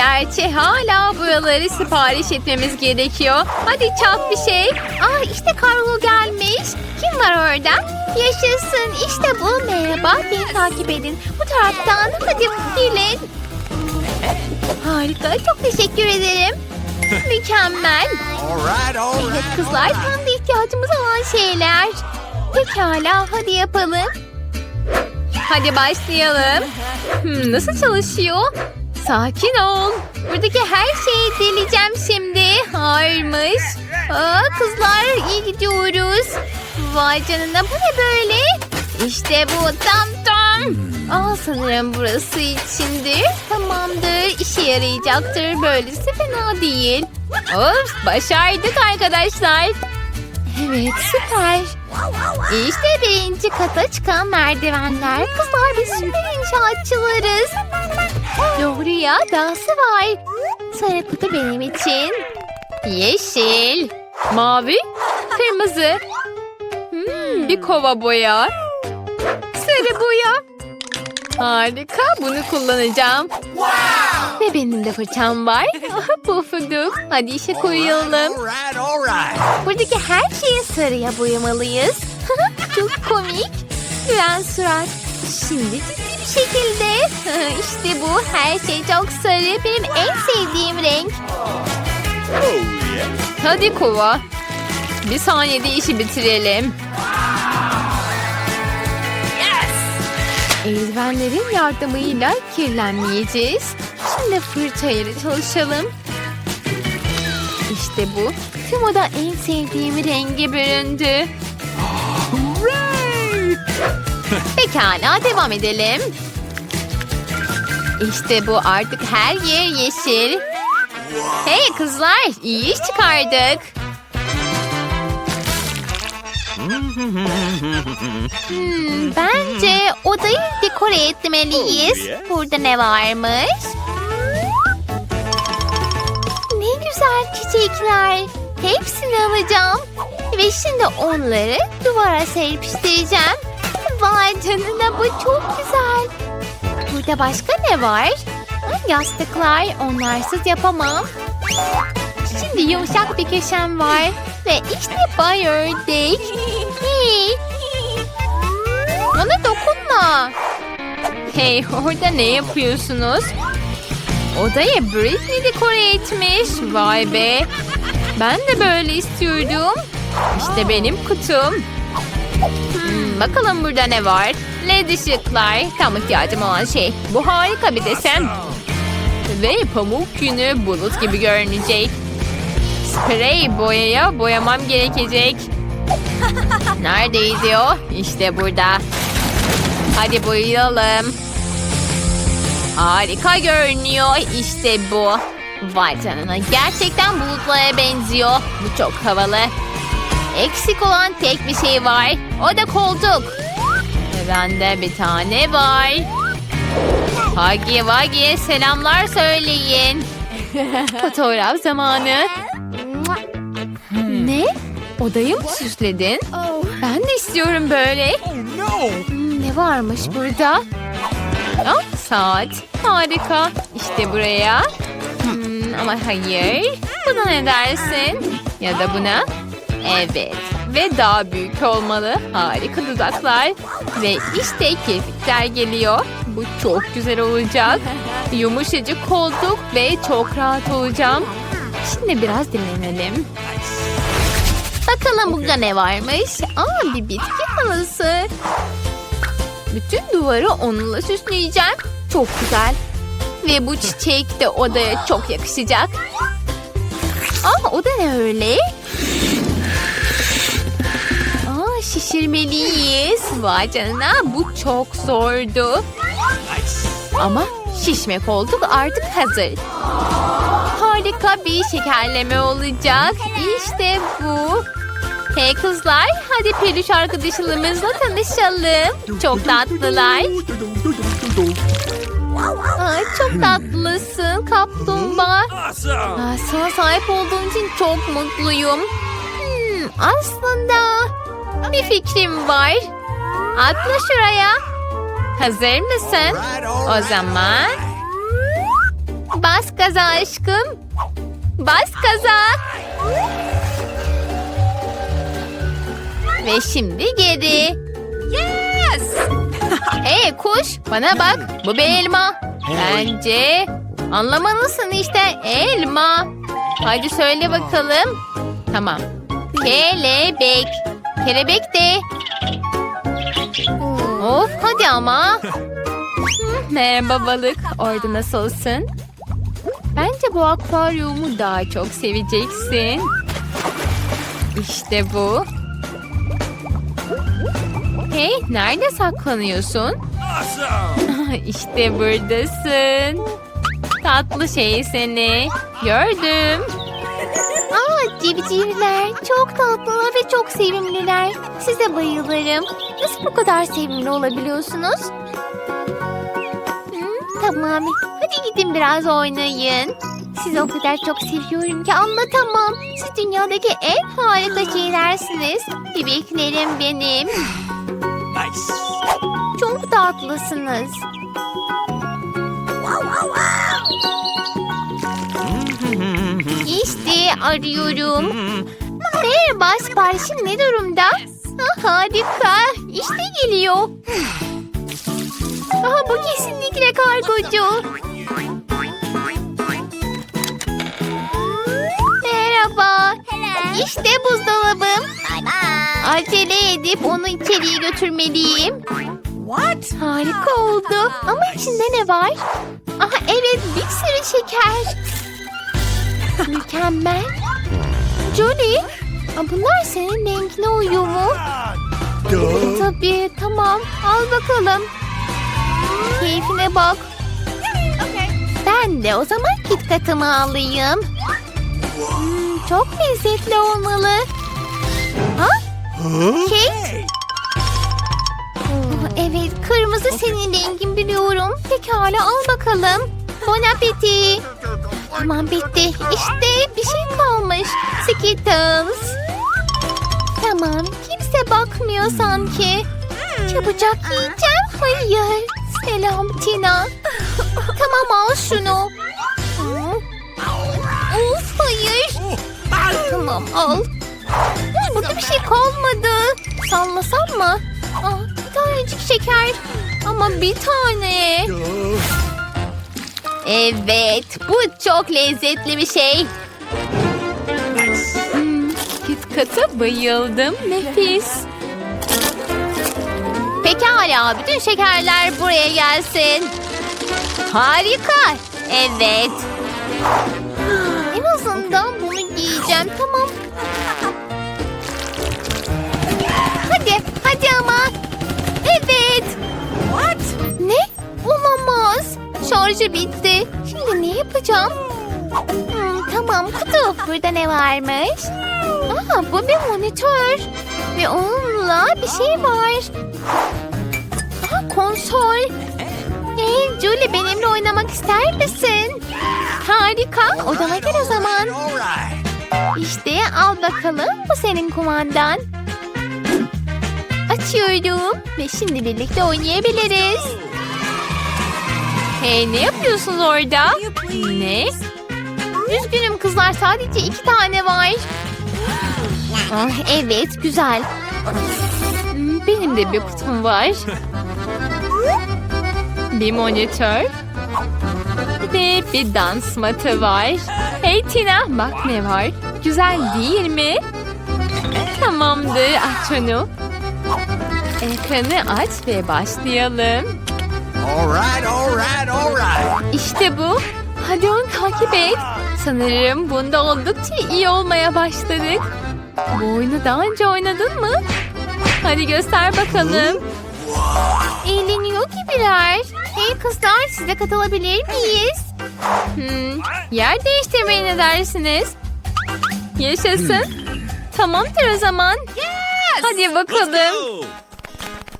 Gerçi hala buraları sipariş etmemiz gerekiyor. Hadi çak bir şey. Ah işte kargo gelmiş. Kim var orada? Yaşasın işte bu. Merhaba beni takip edin. Bu taraftan hadi gelin. Harika çok teşekkür ederim. Mükemmel. Evet kızlar tam da ihtiyacımız olan şeyler. Pekala hadi yapalım. Hadi başlayalım. Hmm, nasıl çalışıyor? Sakin ol. Buradaki her şeyi deleceğim şimdi. Hayırmış. Aa, kızlar iyi gidiyoruz. Vay canına bu ne böyle? İşte bu tam tam. Aa, sanırım burası içindir. Tamamdır işe yarayacaktır. Böylesi fena değil. Of başardık arkadaşlar. Evet süper. İşte birinci kata çıkan merdivenler. Kızlar biz süper inşaatçılarız. Doğru ya dahası var. Sarı kutu benim için. Yeşil. Mavi. Kırmızı. Hmm, bir kova boya. Sarı boya. Harika bunu kullanacağım. Ve benim de fırçam var. Pufuduk. Hadi işe koyulalım. All right, all right. Buradaki her şeyi sarıya boyamalıyız. Çok komik. Gülen surat. Şimdi şekilde. işte bu. Her şey çok sarı. Benim en sevdiğim renk. Hadi kova. Bir saniyede işi bitirelim. Eldivenlerin yardımıyla kirlenmeyeceğiz. Şimdi fırçayla çalışalım. İşte bu. Tüm oda en sevdiğim rengi büründü. Pekala devam edelim. İşte bu artık her yer yeşil. Hey kızlar iyi iş çıkardık. Hmm, bence odayı dekore etmeliyiz. Oh. Burada ne varmış? Ne güzel çiçekler. Hepsini alacağım. Ve şimdi onları duvara serpiştireceğim. Vay canına bu çok güzel. Burada başka ne var? Yastıklar onlarsız yapamam. Şimdi yumuşak bir köşem var. Ve işte bay ördek. Hey. Bana dokunma. Hey orada ne yapıyorsunuz? Odayı Britney dekore etmiş. Vay be. Ben de böyle istiyordum. İşte benim kutum. Hmm, bakalım burada ne var? LED ışıklar. Tam ihtiyacım olan şey. Bu harika bir desen. Ve pamuk günü bulut gibi görünecek. Sprey boyaya boyamam gerekecek. Neredeydi o? İşte burada. Hadi boyayalım. Harika görünüyor. İşte bu. Vay canına gerçekten bulutlara benziyor. Bu çok havalı. Eksik olan tek bir şey var. O da koltuk. Ve bende bir tane var. Hagi Wagi selamlar söyleyin. Fotoğraf zamanı. ne? Odayı mı süsledin? Ben de istiyorum böyle. Oh. Hmm, Ne varmış burada? Ah, saat. Harika. İşte buraya. Hmm, ama hayır. Buna ne dersin? Ya da buna? Evet. Ve daha büyük olmalı. Harika dudaklar. Ve işte kirpikler geliyor. Bu çok güzel olacak. Yumuşacık koltuk ve çok rahat olacağım. Şimdi biraz dinlenelim. Bakalım burada ne varmış? Aa bir bitki halısı. Bütün duvarı onunla süsleyeceğim. Çok güzel. Ve bu çiçek de odaya çok yakışacak. Aa o da ne öyle? Aa şişirmeliyiz. Vay canına bu çok zordu. Ama şişme koltuk artık hazır. Harika bir şekerleme olacak. İşte bu. Hey kızlar, hadi peluş arkadaşlarımızla tanışalım. Çok tatlılar. Ay, çok tatlısın kaplumbağa. Awesome. Sana sahip olduğum için çok mutluyum. Hmm, aslında bir fikrim var. Atla şuraya. Hazır mısın? O zaman Bas gaza aşkım. Bas gaza. Ve şimdi geri. Yes! hey kuş bana bak bu bir elma. Bence anlamalısın işte elma. Hadi söyle bakalım. Tamam. Kelebek. Kelebek de. Of hadi ama. Merhaba balık. Orada nasılsın? Bence bu akvaryumu daha çok seveceksin. İşte bu. Hey, nerede saklanıyorsun? İşte buradasın. Tatlı şey seni. Gördüm. Aa civcivler çok tatlılar ve çok sevimliler. Size bayılırım. Nasıl bu kadar sevimli olabiliyorsunuz? Hmm, tamam. Hadi gidin biraz oynayın. Sizi o kadar çok seviyorum ki anlatamam. Siz dünyadaki en harika şeylersiniz. Bebeklerim benim. Nice. Çok tatlısınız. İşte arıyorum. Merhaba siparişim ne durumda? Ha, harika. İşte geliyor. Aha, bu kesinlikle kargocu. Merhaba. İşte buzdolabım. Acele edip onu içeriye götürmeliyim. What? Harika oldu. Ama içinde ne var? Aha evet bir sürü şeker. Mükemmel. Jolie, aa, bunlar senin rengine uyuyor mu? Tabii tamam al bakalım. Keyfine bak. Ben de o zaman KitKat'ımı alayım. Hmm, çok lezzetli olmalı. Ha? Kate? Oh, evet, kırmızı senin rengin biliyorum. Pekala al bakalım. Bon appetit. Tamam bitti. İşte bir şey kalmış. Skittles. Tamam, kimse bakmıyor sanki. Çabucak yiyeceğim. Hayır. Selam Tina. tamam al şunu. Of hayır. Tamam al. Burada bir şey kalmadı. Sallasam mı? Aa, bir tanecik şeker. Ama bir tane. Evet, bu çok lezzetli bir şey. Hmm, KitKat'a bayıldım. Nefis. Pekala, bütün şekerler buraya gelsin. Harika. Evet. En azından bunu giyeceğim, tamam. Hadi, hadi ama. Şarjı bitti. Şimdi ne yapacağım? Hmm, tamam kutu. Burada ne varmış? Aa, bu bir monitör. Ve onunla bir şey var. Aa, konsol. Hey Julie benimle oynamak ister misin? Harika. Odama gel o zaman. İşte al bakalım. Bu senin kumandan. Açıyorum. Ve şimdi birlikte oynayabiliriz. Hey ne yapıyorsunuz orada? Ne? Üzgünüm kızlar sadece iki tane var. Ah, evet güzel. Benim de bir kutum var. Bir monitör. Ve bir dans matı var. Hey Tina bak ne var. Güzel değil mi? Tamamdır aç onu. Ekranı aç ve başlayalım. All right, all right, all right. İşte bu. Hadi onu takip et. Sanırım bunda oldukça iyi olmaya başladık. Bu oyunu daha önce oynadın mı? Hadi göster bakalım. Eğleniyor gibiler. Hey kızlar size katılabilir miyiz? Hmm, yer değiştirmeye ne dersiniz? Yaşasın. Tamamdır o zaman. Hadi bakalım.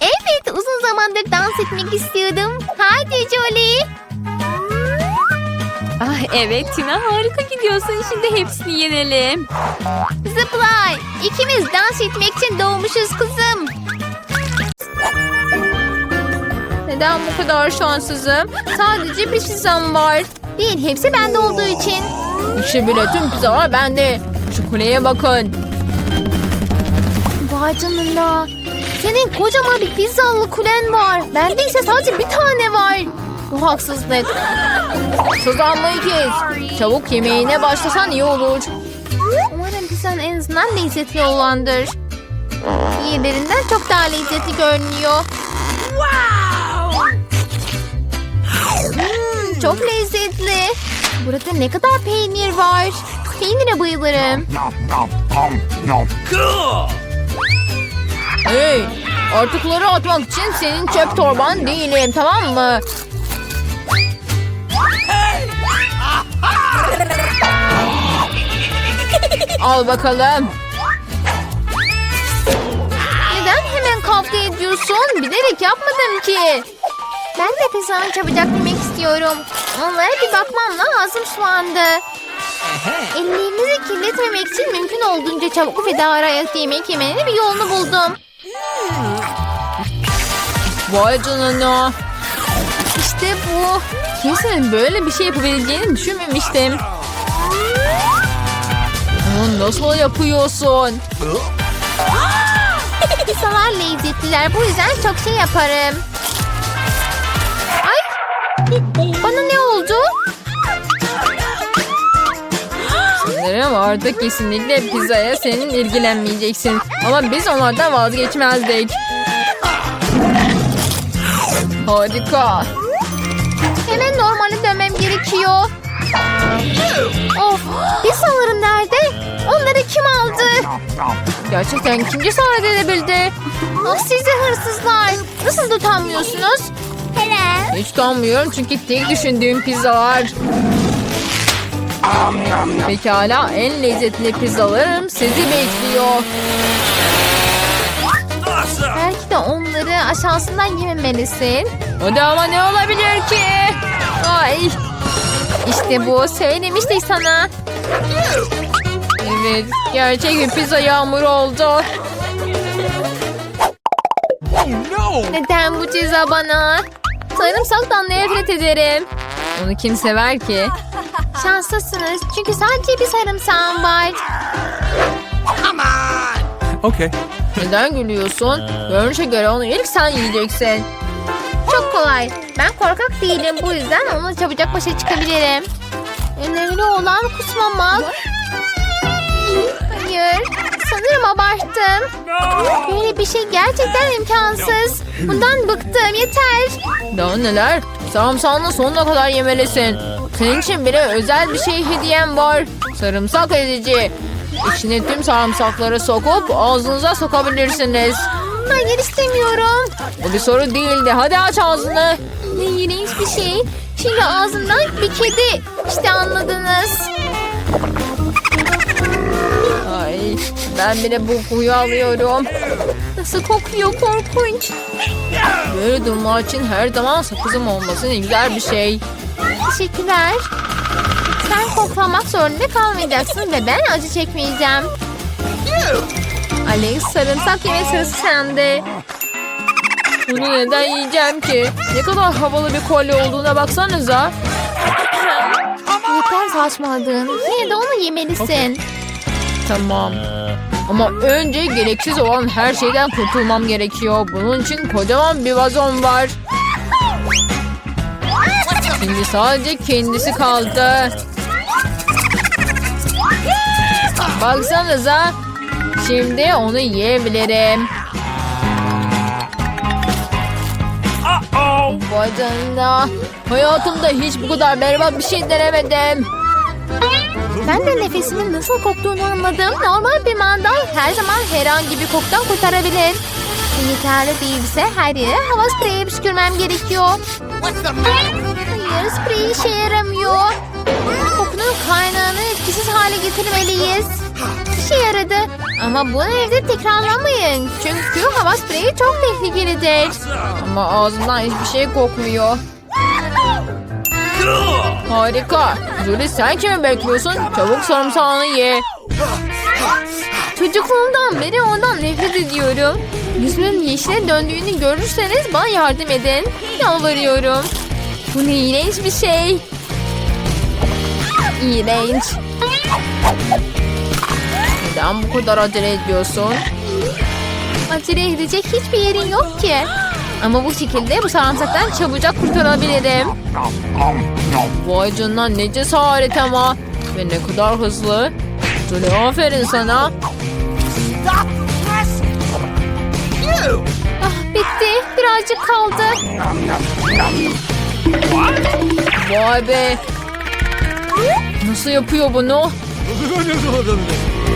Evet uzun zamandır dans etmek istiyordum. Hadi Jolie. Ah evet Tina harika gidiyorsun. Şimdi hepsini yenelim. Zıplay. İkimiz dans etmek için doğmuşuz kızım. Neden bu kadar şanssızım? Sadece bir şizem var. Değil hepsi bende olduğu için. İşte bile tüm pizzalar bende. Şu kuleye bakın. Vay canına. Senin kocaman bir pizzalı kulen var. Bende ise sadece bir tane var. Bu haksızlık. Sızlanmayı kes. Çabuk yemeğine başlasan iyi olur. Umarım pizzan en azından lezzetli olandır. Diğerlerinden çok daha lezzetli görünüyor. Hmm, çok lezzetli. Burada ne kadar peynir var. Peynire bayılırım. Cool. Hey, artıkları atmak için senin çöp torban değilim tamam mı? Al bakalım. Neden hemen kavga ediyorsun? Bilerek yapmadım ki. Ben de pizzanı çabucak yemek istiyorum. Onlara bir bakmamla ağzım sulandı. Ellerinizi kirletmemek için mümkün olduğunca çabuk ve daha ayakta yemek yemenin bir yolunu buldum. Vay canına. İşte bu. Kimsenin böyle bir şey yapabileceğini düşünmemiştim. Bunu nasıl yapıyorsun? Pizzalar lezzetliler. Bu yüzden çok şey yaparım. Ay! Bana ne oldu? Sanırım artık kesinlikle pizzaya senin ilgilenmeyeceksin. Ama biz onlardan vazgeçmezdik. Harika. Hemen normale dönmem gerekiyor. Of! Pizzalarım nerede? Onları kim aldı? Gerçekten kim cesaret edebildi? Ah sizi hırsızlar. Nasıl utanmıyorsunuz? Hele. Hiç sanmıyorum çünkü tek düşündüğüm pizzalar. Pekala en lezzetli pizzalarım sizi bekliyor. Belki de onları aşağısından yememelisin. Hadi ama ne olabilir ki? Ay. İşte bu. Söylemiştik sana. Evet gerçek bir pizza yağmuru oldu. No. Neden bu ceza bana? Sarımsaktan nefret ederim. Onu kim sever ki? Şanslısınız çünkü sadece bir sarımsağım var. Come on. Okay. Neden gülüyorsun? Görünüşe göre onu ilk sen yiyeceksin. Çok kolay. Ben korkak değilim bu yüzden onunla çabucak başa çıkabilirim. Önemli olan kusmamak. Hayır. Sanırım abarttım. Böyle bir şey gerçekten imkansız. Bundan bıktım yeter. Daha neler? Sarımsağını sonuna kadar yemelisin. Senin için bile özel bir şey hediyem var. Sarımsak edici. İçine tüm sarımsakları sokup ağzınıza sokabilirsiniz. Hayır istemiyorum. Bu bir soru değildi. Hadi aç ağzını. Ne iğrenç bir şey. Şimdi ağzımdan bir kedi. İşte anladınız. Ay, ben bile bu kokuyu alıyorum. Nasıl kokuyor korkunç. Böyle durumlar için her zaman sakızım olması ne güzel bir şey. Teşekkürler. Sen koklamak zorunda kalmayacaksın ve ben acı çekmeyeceğim. Alex sarımsak yeme sırası sende. Bunu neden yiyeceğim ki? Ne kadar havalı bir kolye olduğuna baksanıza. Yeter saçmaladın. Yine de onu yemelisin. Tamam. Ama önce gereksiz olan her şeyden kurtulmam gerekiyor. Bunun için kocaman bir vazon var. Şimdi sadece kendisi kaldı. Baksanıza. Şimdi onu yiyebilirim. Vay canına. Hayatımda hiç bu kadar berbat bir şey denemedim. Ben de nefesimin nasıl koktuğunu anladım. Normal bir mandal her zaman herhangi bir kokudan kurtarabilir. Yeterli değilse her yere hava spreyi püskürmem gerekiyor. Hayır sprey işe yaramıyor. Kokunun kaynağını etkisiz hale getirmeliyiz. İşe yaradı. Ama bunu evde tekrarlamayın. Çünkü hava spreyi çok tehlikelidir. Ama ağzımdan hiçbir şey kokmuyor. Harika. Julie sen kimi bekliyorsun? Çabuk sarımsağını ye. Çocukluğumdan beri ondan nefret ediyorum. Yüzümün yeşile döndüğünü görürseniz bana yardım edin. Yalvarıyorum. Bu ne iğrenç bir şey. İğrenç. Neden bu kadar acele ediyorsun? Acele edecek hiçbir yerin yok ki. Ama bu şekilde bu sarımsaktan çabucak kurtarabilirim. Vay canına ne cesaret ama. Ve ne kadar hızlı. Julie aferin sana. Ah, bitti. Birazcık kaldı. Vay be. Nasıl yapıyor bunu?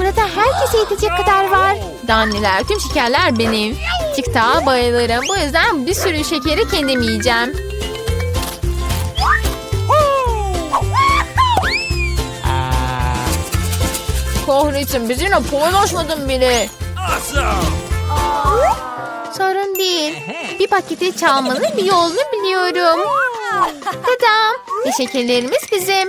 Burada herkese yetecek kadar var. Danneler, tüm şekerler benim. TikTok'a bayılırım. Bu yüzden bir sürü şekeri kendim yiyeceğim. Kahretsin bizimle paylaşmadın bile. Sorun değil. Bir paketi çalmanın bir yolunu biliyorum. Tadam. Ve şekerlerimiz bizim.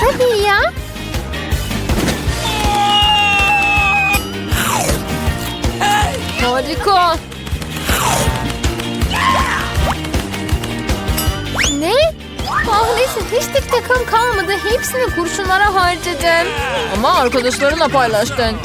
Tabii ya. Harika. Ne? Kahretsin hiç tek takım kalmadı. Hepsini kurşunlara harcadım. Ama arkadaşlarınla paylaştın.